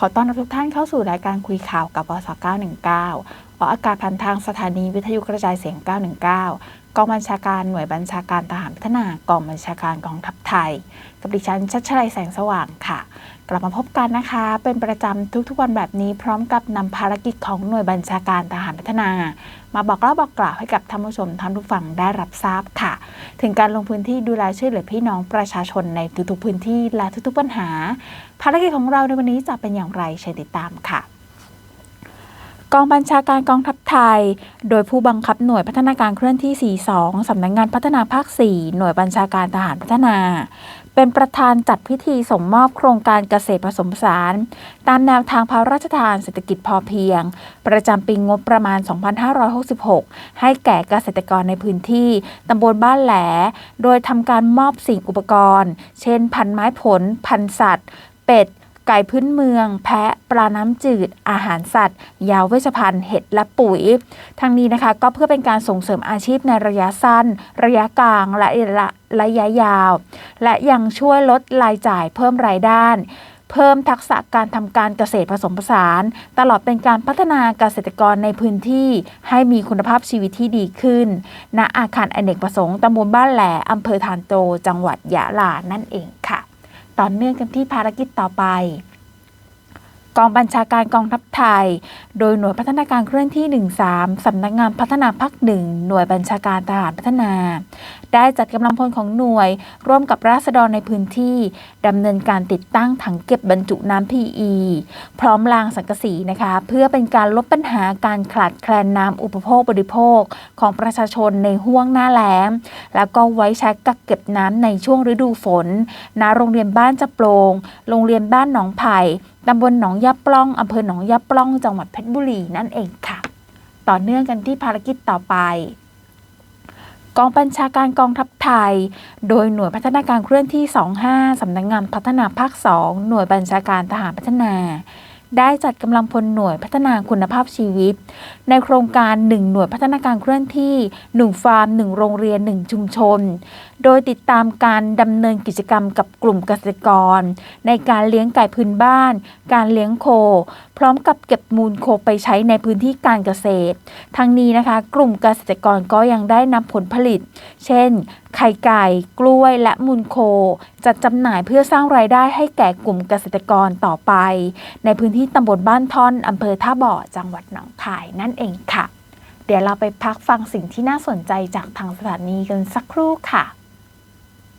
ขอต้อนรับทุกท่านเข้าสู่รายการคุยข่าวกับวส919 ออกอากาศผ่านทางสถานีวิทยุกระจายเสียง 919 กองบัญชาการหน่วยบัญชาการทหารพัฒนากองบัญชาการกองทัพไทย กับดิฉันชัชชัยแสงสว่างค่ะ กลับมาพบกันนะคะ เป็นประจำทุกๆวันแบบนี้พร้อมกับนำภารกิจของหน่วยบัญชาการทหารพัฒนา มาบอกเล่าบอกกล่าวให้กับท่านผู้ชมท่านผู้ฟังได้รับทราบค่ะ ถึงการลงพื้นที่ดูแลช่วยเหลือพี่น้องประชาชนในทุกๆพื้นที่และทุกๆปัญหา ภารกิจของเราในวันนี้จะเป็นอย่างไรเชิญติดตามค่ะ กองบัญชาการกองทัพไทย โดยผู้บังคับหน่วยพัฒนาการเคลื่อนที่ 42 สำนักงงานพัฒนาภาค 4 หน่วยบัญชาการทหารพัฒนา เป็นประธานจัดพิธีส่งมอบโครงการเกษตรผสมผสาน ตามแนวทางพระราชทานเศรษฐกิจพอเพียง ประจำปีงบประมาณ 2566 ให้แก่เกษตรกรในพื้นที่ตำบลบ้านแหล โดยทำการมอบสิ่งอุปกรณ์ เช่น พันไม้ผล พันสัตว์ เป็ด ไก่พื้นเมือง แพะปลาน้ำจืด อาหารสัตว์ ยาเวชภัณฑ์ เห็ดและปุ๋ย ทั้งนี้นะคะก็เพื่อเป็นการส่งเสริมอาชีพในระยะสั้น ระยะกลางและระยะยาว และยังช่วยลดรายจ่ายเพิ่มรายได้เพิ่มทักษะการทำการเกษตรผสมผสาน ตลอดเป็นการพัฒนาเกษตรกรในพื้นที่ให้มีคุณภาพชีวิตที่ดีขึ้น ณอาคารอเนกประสงค์ตำบลบ้านแหลอำเภอทานโต จังหวัดยะลานั่นเองค่ะ ต่อเนื่องกันที่ภารกิจต่อไป กองบัญชาการกองทัพไทย โดยหน่วยพัฒนาการเคลื่อนที่ 13 สำนักงานพัฒนาภาคหนึ่งหน่วยบัญชาการทหารพัฒนา ได้จัดกำลังพลของหน่วย ร่วมกับราษฎรในพื้นที่ดำเนินการติดตั้งถังเก็บบรรจุน้ำ PE พร้อมรางสังกะสีนะคะ เพื่อเป็นการลดปัญหาการขาดแคลนน้ำอุปโภคบริโภคของประชาชนในห่วงหน้าแล้ง แล้วก็ไว้ใช้กักเก็บน้ำในช่วงฤดูฝนณโรงเรียนบ้านจะโปรง โรงเรียนบ้านหนองไผ่ ตำบลหนองยาปล้องอำเภอหนองยาปล้องจังหวัดเพชรบุรีนั่นเองค่ะ ต่อเนื่องกันที่ภารกิจต่อไป กองบัญชาการกองทัพไทย โดยหน่วยพัฒนาการเคลื่อนที่ 25 สำนักงงานพัฒนาภาค 2 หน่วยบัญชาการทหารพัฒนา ได้จัดกำลังพลหน่วยพัฒนาคุณภาพชีวิต ในโครงการ 1 หน่วยพัฒนาการเคลื่อนที่ 1 ฟาร์ม 1 โรงเรียน 1 ชุมชน โดยติดตามการดำเนินกิจกรรมกับกลุ่มเกษตรกร ในการเลี้ยงไก่พื้นบ้าน การเลี้ยงโค พร้อมกับเก็บมูลโคไปใช้ในพื้นที่การเกษตร ทั้งนี้นะคะ กลุ่มเกษตรกรก็ยังได้นำผลผลิต เช่น ไข่ไก่ กล้วยและมูลโค จัดจำหน่ายเพื่อสร้างรายได้ให้แก่กลุ่มเกษตรกรต่อไป ในพื้นที่ตำบลบ้านท่อนอำเภอท่าบ่อจังหวัดหนองคายนั่นเองค่ะ เดี๋ยวเราไปพักฟังสิ่งที่น่าสนใจจากทางสถานีกันสักครู่ค่ะ